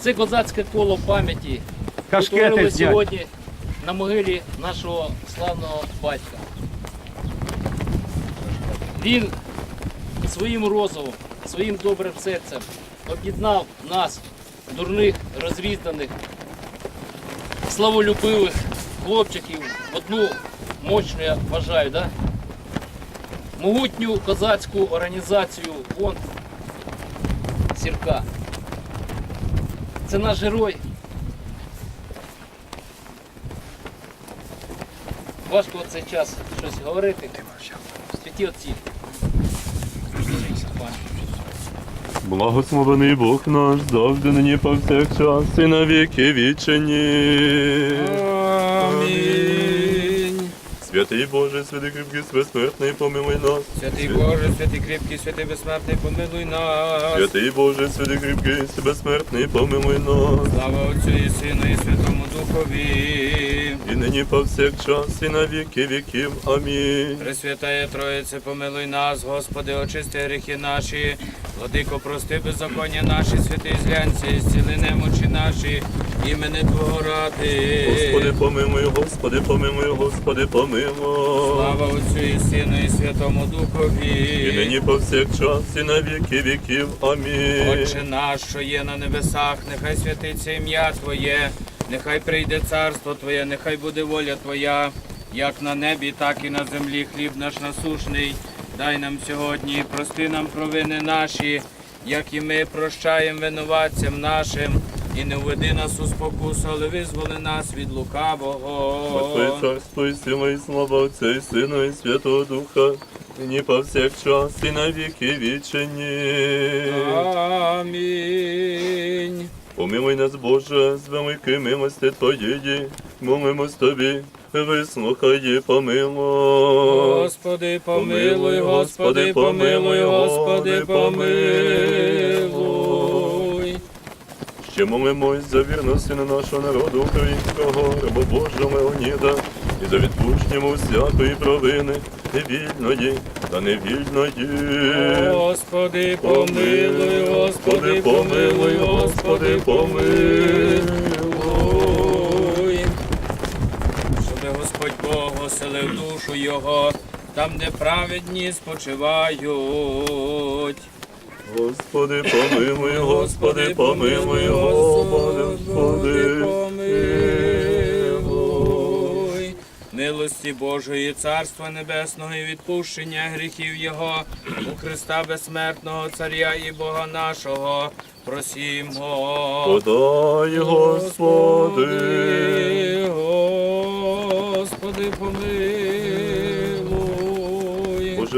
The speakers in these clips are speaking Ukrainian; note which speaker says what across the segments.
Speaker 1: Це козацьке коло пам'яті. Утворили сьогодні на могилі нашого славного батька. Він своїм розумом, своїм добрим серцем об'єднав нас, дурних, розрізданих, славолюбивих хлопчиків в одну мощну, я вважаю, да? могутню козацьку організацію фонд Сірка. Це наш герой. Важко в цей час щось говорити. Святі отці.
Speaker 2: Благословений Бог наш завжди нині повсякчас і на віки вічені.
Speaker 3: Амінь.
Speaker 2: Святий Боже, святий кріпкий, безсмертний, помилуй нас.
Speaker 3: Святий Боже, святий кріпкий, святий безсмертний, помилуй нас.
Speaker 2: Святий Боже, святий кріпкий, безсмертний, помилуй нас.
Speaker 3: Слава Отцю і Сину і Святому Духові.
Speaker 2: І нині повсякчас і на віки віків. Амінь.
Speaker 3: Пресвятає Троїце, помилуй нас, Господи, очисти гріхи наші, Владико, прости беззаконня наші, святий зглянься, зціли немочі наші, імени Твого ради.
Speaker 2: Господи, помилуй, Господи, помилуй, Господи, помилуй.
Speaker 3: Слава Отцю і Сину і Святому Духові.
Speaker 2: І нині повсякчас і на віки віків. Амінь.
Speaker 3: Отче наш, що є на небесах, нехай святиться ім'я Твоє, нехай прийде царство Твоє, нехай буде воля Твоя, як на небі, так і на землі. Хліб наш насушний. Дай нам сьогодні, і прости нам провини наші, як і ми прощаємо винуватцям нашим, і не введи нас у спокусу, але визволи нас від лукавого.
Speaker 2: Твоє царство і сила, і слава Отця і Сина, і Святого Духа, нині повсякчас і на віки вічені.
Speaker 3: Амінь.
Speaker 2: Помилуй нас, Боже, з великої милості Твоєї, молимось Тобі, вислухай і помилуй.
Speaker 3: Господи, помилуй, Господи, помилуй, Господи, помилуй.
Speaker 2: Ще молимось за вірну сина нашого народу українського, раба Божого Леоніда, і за відпущення всякої провини, невільної та невільної.
Speaker 3: Господи, помилуй, Господи, помилуй, Господи, помилуй. Щоби Господь Бог оселив душу Його, там, де праведні спочивають.
Speaker 2: Господи, помилуй, Господи, помилуй, Господи,
Speaker 3: помилуй. Милості Божої, Царства Небесного і відпущення гріхів Його, у Христа безсмертного Царя і Бога нашого, просімо.
Speaker 2: Подай, Господи.
Speaker 3: Господи, помилуй.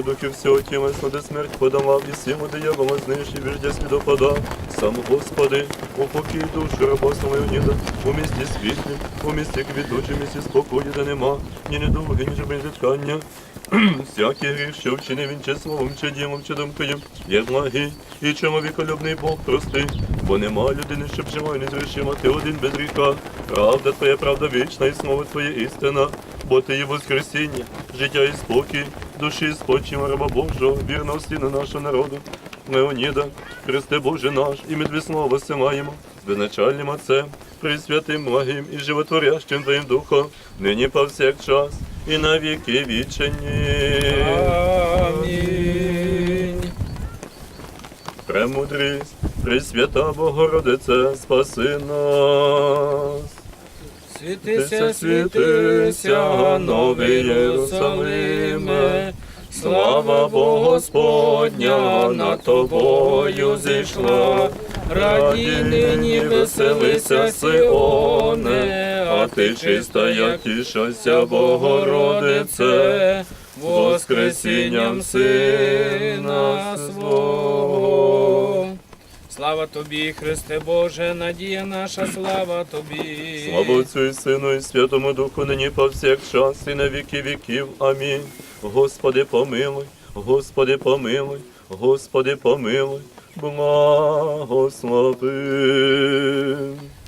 Speaker 2: Духи всього тіла, слади смерть подавав, і силу диявола знищив, вірдя свідо подав. Сам Господи, упокій душу раба Леоніда, у місті світлі, у місті квітучі, місті спокою, де нема, ні ні жиби, ні зіткання. Всякий гріх, що вчинив він чи словом, чи ділом, чи думкою, є благий, і чоловіколюбний Бог прости, бо нема людини, щоб жила не зрішила, ти один без гріха. Правда твоя, правда вічна, і слово твоє істина, бо ти є воскресіння, життя і спокій, душі спочима раба Божого, вірного сина нашого народу. Леоніда, Христе Боже наш, і ми дві слова силаємо, з безначальним Отцем, присвятим благим і животворящим Твоїм Духом, нині повсякчас і на віки вічені.
Speaker 3: Амінь.
Speaker 2: Премудрість, Пресвята Богородице, спаси нас.
Speaker 3: Світися, світися, новий Єрусалиме, слава Богу Господня над тобою зійшла. Раді нині веселися, Сионе, а ти чиста, як тішася, Богородице, Воскресінням Сина свого. Слава тобі, Христе Боже, надія наша, слава тобі.
Speaker 2: Слава Отцю і Сину, і Святому Духу, нині повсякчас, і на віки віків. Амінь. Господи, помилуй, Господи, помилуй, Господи, помилуй, благослови.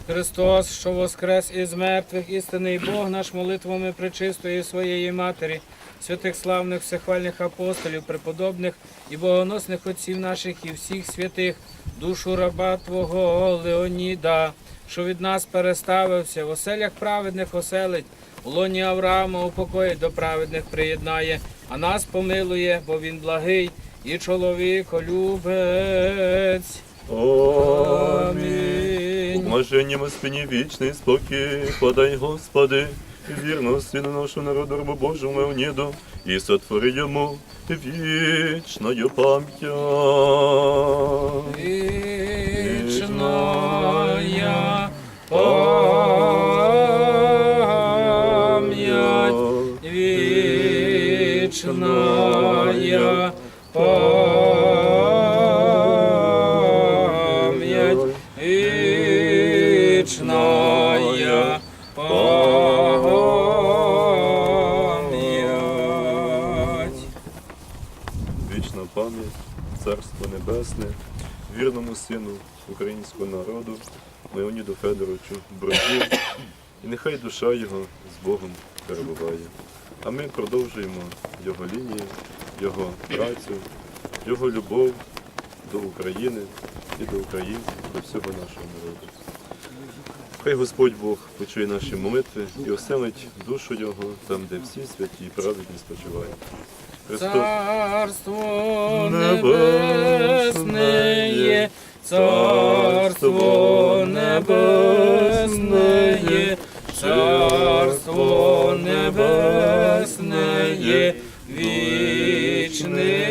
Speaker 3: Христос, що воскрес із мертвих, істинний Бог наш молитвами пречистої своєї Матері, святих славних всехвальних апостолів, преподобних і богоносних отців наших і всіх святих, душу раба Твого Леоніда, що від нас переставився, в оселях праведних оселить, у лоні Авраама упокоїть до праведних приєднає, а нас помилує, бо він благий і чоловіколюбець.
Speaker 2: Амінь. Блаженнім спині вічний спокій, подай, Господи, вірно сину нашого народу, рабу Божому Леоніду, і сотвори йому вічною пам'ять.
Speaker 3: Вічная пам'ять, вічная пам'ять, вічная пам'ять.
Speaker 2: Царство Небесне, вірному сину українського народу, Леоніду Федоровичу Броді, і нехай душа його з Богом перебуває. А ми продовжуємо його лінію, його працю, його любов до України і до українців, до всього нашого народу. Хай Господь Бог почує наші молитви і оселить душу Його там, де всі святі і праведні спочивають.
Speaker 3: Царство небесне, царство небесне, царство небесне, вічний